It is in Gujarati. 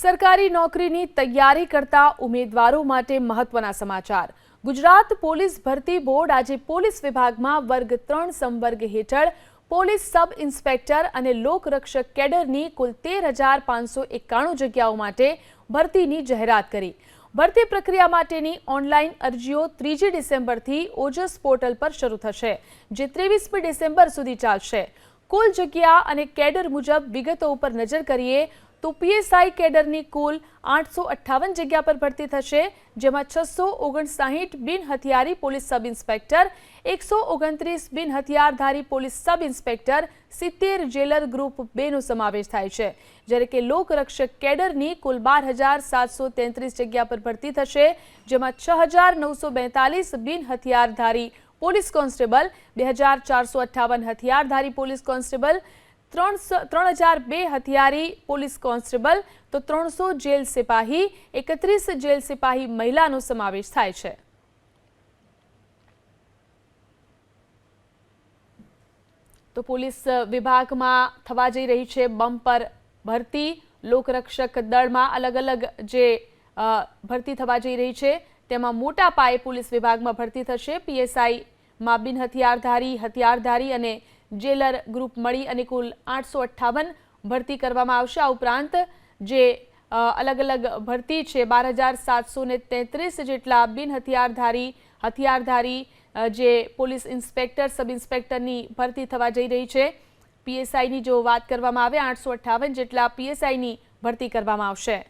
સરકારી નોકરીની તૈયારી કરતા ઉમેદવારો માટે મહત્વના સમાચાર. ગુજરાત પોલીસ ભરતી બોર્ડ આજે પોલીસ વિભાગમાં વર્ગ ત્રણ સંવર્ગ હેઠળ પોલીસ સબ ઇન્સ્પેક્ટર અને લોકરક્ષક કેડરની કુલ તેર હજાર પાંચસો એકાણું જગ્યાઓ માટે ભરતીની જાહેરાત કરી. ભરતી પ્રક્રિયા માટેની ઓનલાઈન અરજીઓ ત્રીજી ડિસેમ્બરથી ઓજસ પોર્ટલ પર શરૂ થશે, જે ત્રેવીસમી ડિસેમ્બર સુધી ચાલશે. કુલ જગ્યા અને કેડર મુજબ વિગતો ઉપર નજર કરીએ તો પીએસઆઈ કેડરની કુલ આઠસો અઠ્ઠાવન જગ્યા પર ભરતી થશે, જેમાં છસો ઓગણસાહીઠ બિન હથિયારી પોલીસ સબ ઇન્સ્પેક્ટર એકસો ઓગણત્રીસ બિન હથિયારધારી પોલીસ સબ ઇન્સ્પેક્ટર સિત્તેર જેલર ગ્રુપ બેનો સમાવેશ થાય છે. જ્યારે કે લોકરક્ષક કેડરની કુલ બાર હજાર સાતસો તેત્રીસ જગ્યા પર ભરતી થશે, જેમાં છ હજાર નવસો બેતાલીસ બિન હથિયારધારી પોલીસ કોન્સ્ટેબલ, બે હજાર ચારસો અઠ્ઠાવન હથિયારધારી પોલીસ કોન્સ્ટેબલ ત્રણસો ત્રણ હજાર બે હથિયારી પોલીસ કોન્સ્ટેબલ, તો ત્રણસો જેલ સિપાહી, એકત્રીસ જેલ સિપાહી મહિલાનો સમાવેશ થાય છે. તો પોલીસ વિભાગમાં થવા જઈ રહી છે બમ્પર ભરતી. લોકરક્ષક દળમાં અલગ અલગ જે ભરતી થવા જઈ રહી છે, તેમાં મોટા પાયે પોલીસ વિભાગમાં ભરતી થશે. પીએસઆઈમાં બિન હથિયારધારી હથિયારધારી અને જેલર ગ્રુપ મળી અને કુલ આઠસો અઠ્ઠાવન ભરતી કરવામાં આવશે. આ ઉપરાંત જે અલગ અલગ ભરતી છે, બાર હજાર સાતસો તેત્રીસ જેટલા બિન હથિયારધારી હથિયારધારી જે પોલીસ ઇન્સ્પેક્ટર, સબ ઇન્સ્પેક્ટરની ભરતી થવા જઈ રહી છે. પીએસઆઈની જો વાત કરવામાં આવે, આઠસો અઠ્ઠાવન જેટલા પીએસઆઈની ભરતી કરવામાં આવશે.